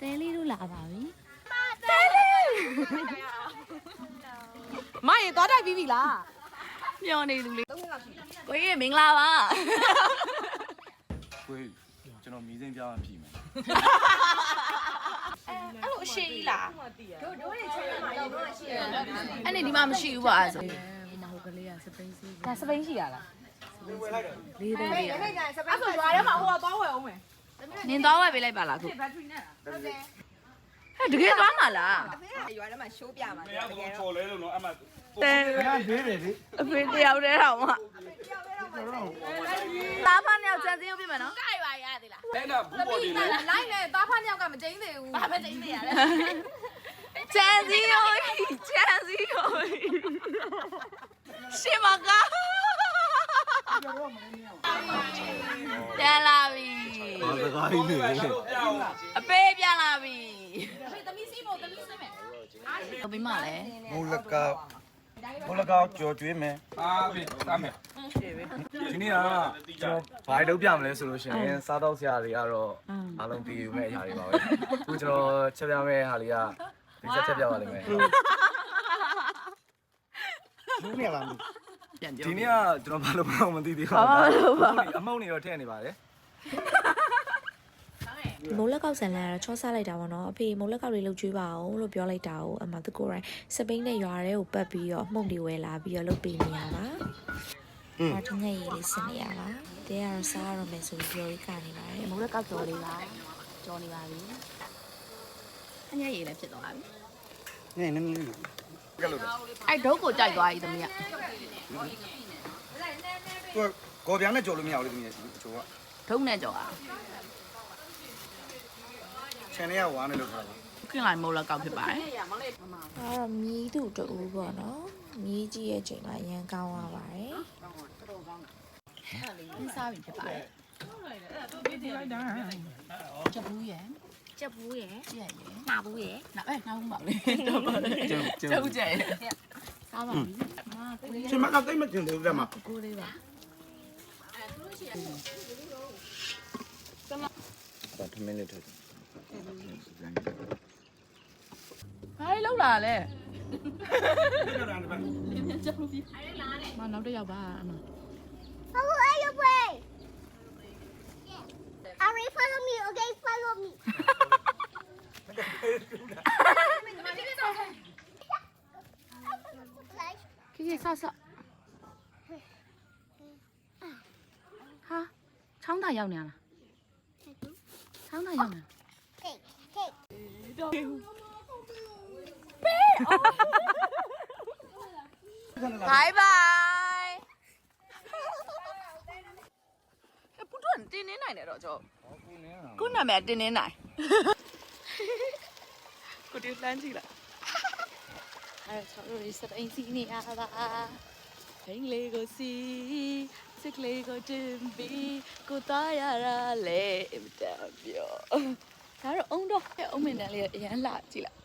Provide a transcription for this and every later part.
တဲလေးတို့လာပါပြီမရေသွားတိုက်ပြီးပြီလားမျောနေလူလေးကိုကြီးမင်္ဂလာပါကိုယ်ကျွန်တော်မီးစိမ်းပြားမှဖြီးမယ်အဲ့လိုအရှိကြီးလားအဲ့နေဒီမှာမရှိဘူးပါအဲ့ဆိုမဟုတ်ကလေးကစပိန်စီးဒါစပိန်ရှိရလားလေးသေးလေးအဲ့ဆိုရွာထဲမှာဟိုကသွားဝယ်အောင်မယ် နင်သွားဝယ်ပေးလိုက်ပါလားခုဘက်ထရီနဲ့ဟဲ့တကယ်သွားမှာလားရွာထဲမှာရှိုးပြမှာမရတော့ချော်လဲလို့နော်အမှတဲရသေးတယ်လေအဖေတယောက်တည်းတော့မှသားဖားနှစ်ယောက်ချန်စင်းရုပ်ပြမယ်နော်ကြိုက်ပါရသေးလားအဲ့ဒါဘူးပေါ်တယ်လေလိုက်နဲ့သားဖားမြောက်ကမကျင်းသေးဘူးဘာပဲကျင်းသေးရလဲချန်စင်းရုပ်ချန်စင်းရုပ်ရှင်မကပြန်လာပြီ ဘာစကားကြီးနေလဲအပေးပြန်လာပြီဖေသမီးစီးဖို့သမီးစီးမယ်ဟုတ်ပြီမလဲမူလကောက်မူလကောက်ကြော်ကျွေးမယ်အာပြီသားမယ်ဒီနေ့ကကျွန်တော်ဘာလုပ်ပြမလဲဆိုလို့ရှိရင်စားတော့ဆရာတွေကတော့အားလုံးတည်ယူမဲ့အရာတွေပါပဲအခုကျွန်တော်ချက်ပြမဲ့ဟာလေးကဒီချက်ချက်ပြပါလိမ့်မယ်ဘူးနေလားမပြန်ပြောဒီနေ့ကကျွန်တော်ဘာလုပ်မှမသိသေးပါဘူးအမုံနေတော့ထည့်နေပါတယ် မိုးလက်ကောက်ဆန်လန်ကတော့ချောစားလိုက်တာပေါ့နော်အဖေမိုးလက်ကောက်တွေလှုပ်ကျွေးပါအောင်လို့ပြောလိုက်တာကိုအမသူကိုယ်တိုင်စပိန်နဲ့ရွာရဲကိုပတ်ပြီးတော့မှုန့်တွေဝဲလာပြီးတော့လှုပ်ပေးနေရပါ။ဒါတညက်ရည်လေးစင်နေရပါ။တဲကတော့စားရမယ်ဆိုပြီးပြောပြီးကနေပါတယ်။မိုးလက်ကောက်ကြော်လေးပါကြော်နေပါပြီအညက်ရည်လည်းဖြစ်သွားပြီနေနေနေနေကဲလို့အဲ့ဒုတ်ကိုကြိုက်သွားပြီသမီးကသူကော်ပြန်နဲ့ကြော်လို့မရဘူးလေဒီနေ့ချိုးကဒုတ်နဲ့ကြော်อ่ะချန်လေးကဝါနဲ့လောက်ထားတာခင်လိုက်မိုးလက်ကောက်ဖြစ်ပါတယ်ဒါကတော့မြည်သူတူပေါ့နော်။မြည်ကြီးရဲ့ချိန်မှာအရန်ကောင်းသွားပါတယ်ခင်းစားပြီဖြစ်ပါတယ်ချက်ဘူးရယ်။ကြက်ဘူးရဲ့ကြည့်ရယ်နှာဘူးရဲ့နောက်အဲနောက်မှလေတော့ပါလေကျုပ်ကျုပ်ကြဲစားပါပြီမာကိုလေးချင်မကတိတ်မတင်သေးဘူးတဲ့မှာကိုလေးပါဒါထမင်းလေးထည့် ဘာလေးလောက်လာလဲပြောတာလည်းမနောက်တစ်ယောက်ပါအမ How are you play? Ari, follow me, okay? Follow me. ခေခေဆော့ဆော့ဟာချောင်းသားရောက်နေလားချောင်းသားရောက်နေ Hey, hey. ဘိုင်ဘိုင်အပူတော့တင်းနေနိုင်တယ်တော့ကျော်ခုနာမည်တင်းနေနိုင်ကိုဒီလမ်းကြည့်လိုက်အဲ့တော့ကျွန်တော်တို့စပိန်စီ နေရပါဘိန်းလေးကိုစီစစ်ကလေးကိုတင်ပြီးကိုသားရတာလေအမတန်ပြောဒါတော့အုံတော့အုံမင်းတန်းလေးအရန်လာကြည့်လိုက်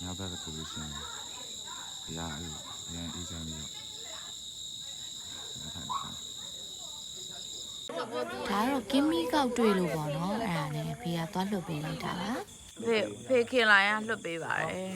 ညဘက်ကဆိုလို့ရှိရင်ဘုရားအဲ့လိုအရင်အေးချမ်းပြီးတော့ဒါထိုင်ပါဒါကတော့ကင်းမီကောက်တွေ့လို့ပေါ့နော်အဲ့ဒါနဲ့ဖေကသွားလှုပ်ပေးလိုက်တာပါဖေဖေခင်လာရလွတ်ပေးပါတယ်